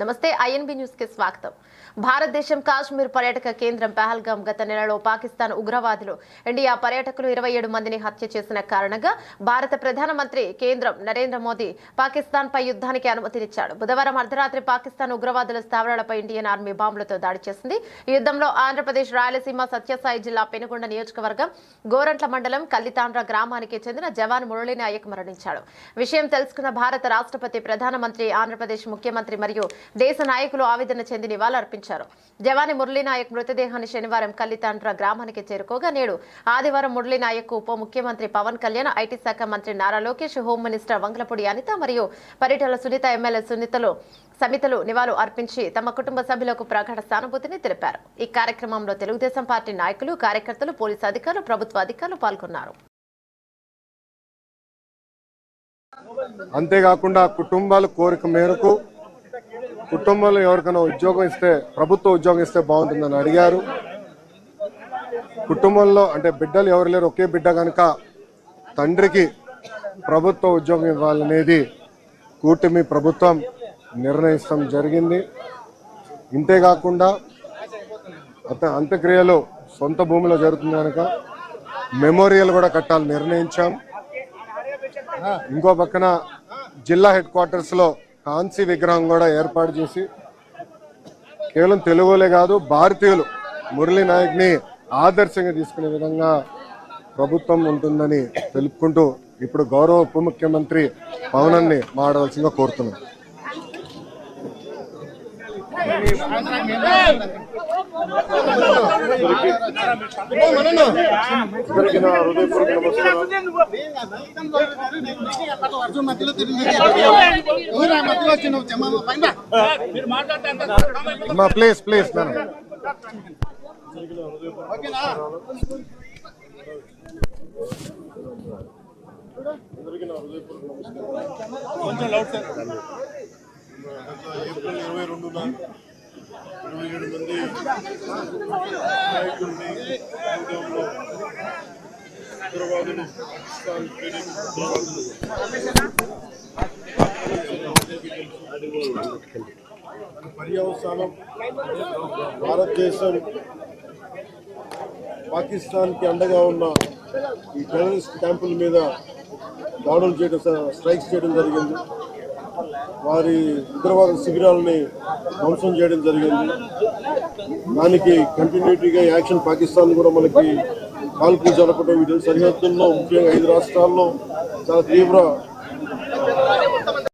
నమస్తే ఐఎన్బి న్యూస్కి స్వాగతం. భారతదేశం కాశ్మీర్ పర్యాటక కేంద్రం పహల్గాం గత నెలలో పాకిస్తాన్ ఉగ్రవాదులు ఇండియా పర్యాటకులు ఇరవై ఏడు మందిని హత్య చేసిన కారణంగా భారత ప్రధానమంత్రి కేంద్రం నరేంద్ర మోదీ పాకిస్తాన్ పై యుద్ధానికి అనుమతినిచ్చాడు. బుధవారం అర్ధరాత్రి పాకిస్తాన్ ఉగ్రవాదుల స్థావరాలపై ఇండియన్ ఆర్మీ బాంబులతో దాడి చేసింది. ఈ యుద్ధంలో ఆంధ్రప్రదేశ్ రాయలసీమ సత్యసాయి జిల్లా పెనుగొండ నియోజకవర్గం గోరంట్ల మండలం కల్లితాండ్ర గ్రామానికి చెందిన జవాన్ మురళీ నాయక్ మరణించాడు. విషయం తెలుసుకున్న భారత రాష్ట్రపతి ప్రధానమంత్రి ఆంధ్రప్రదేశ్ ముఖ్యమంత్రి మరియు దేశ నాయకులు ఆవేదన చెంది నివాళులర్పించారు. జవాని మురళీనాయక్ మృతదేహాన్ని శనివారం కల్లితాండ్ర గ్రామానికి చేరుకోగా నేడు ఆదివారం మురళీనాయక్ ఉప ముఖ్యమంత్రి పవన్ కళ్యాణ్ ఐటీ శాఖ మంత్రి నారా లోకేష్ హోం మినిస్టర్ వంగలపూడి అనిత మరియు పరిటాల సునీత ఎమ్మెల్యే సునీతలు సమితలు నివాళులు అర్పించి తమ కుటుంబ సభ్యులకు ప్రగాఢ సానుభూతిని తెలిపారు. ఈ కార్యక్రమంలో తెలుగుదేశం పార్టీ నాయకులు కార్యకర్తలు పోలీసు అధికారులు ప్రభుత్వ అధికారులు పాల్గొన్నారు. అంతేకాకుండా కుటుంబాల కోరిక మేరకు కుటుంబంలో ఎవరికైనా ఉద్యోగం ఇస్తే ప్రభుత్వ ఉద్యోగం ఇస్తే బాగుంటుందని అడిగారు. కుటుంబంలో అంటే బిడ్డలు ఎవరు లేరు ఒకే బిడ్డ కనుక తండ్రికి ప్రభుత్వ ఉద్యోగం ఇవ్వాలనేది కూటమి ప్రభుత్వం నిర్ణయిస్తాం జరిగింది. ఇంతేకాకుండా అత అంత్యక్రియలు సొంత భూమిలో జరుగుతుంది కనుక మెమోరియల్ కూడా కట్టాలని నిర్ణయించాం. ఇంకో పక్కన జిల్లా హెడ్ క్వార్టర్స్లో లో విగ్రహం కూడా ఏర్పాటు చేసి కేవలం తెలుగులే కాదు భారతీయులు మురళీ నాయక్ని ఆదర్శంగా తీసుకునే విధంగా ప్రభుత్వం ఉంటుందని తెలుపుకుంటూ ఇప్పుడు గౌరవ ఉప ముఖ్యమంత్రి పవనాన్ని మాడవలసిందిగా కోరుతున్నాం. అందరికీ హృదయపూర్వక నమస్కారాలు. మధ్యలో ప్లీజ్ ప్లీజ్ మేడం ఓకేనా ఏప్రిల్ ఇరవై ఏడు మంది నాయకుల్ని ఉద్యమంలో ఉగ్రవాదులు పర్యవసానం భారతదేశం పాకిస్తాన్కి అండగా ఉన్న ఈ టెర్రరిస్ట్ క్యాంపుల మీద దాడులు చేయడం స్ట్రైక్స్ చేయడం జరిగింది. వారి ఉగ్రవాద శిబిరాలని ధ్వంసం చేయడం జరిగింది. దానికి కంటిన్యూటీగా యాక్షన్ పాకిస్తాన్ కూడా మనకి కాల్పులు జరపడం వీటి సరిహద్దుల్లో ముఖ్యంగా ఐదు రాష్ట్రాల్లో చాలా తీవ్ర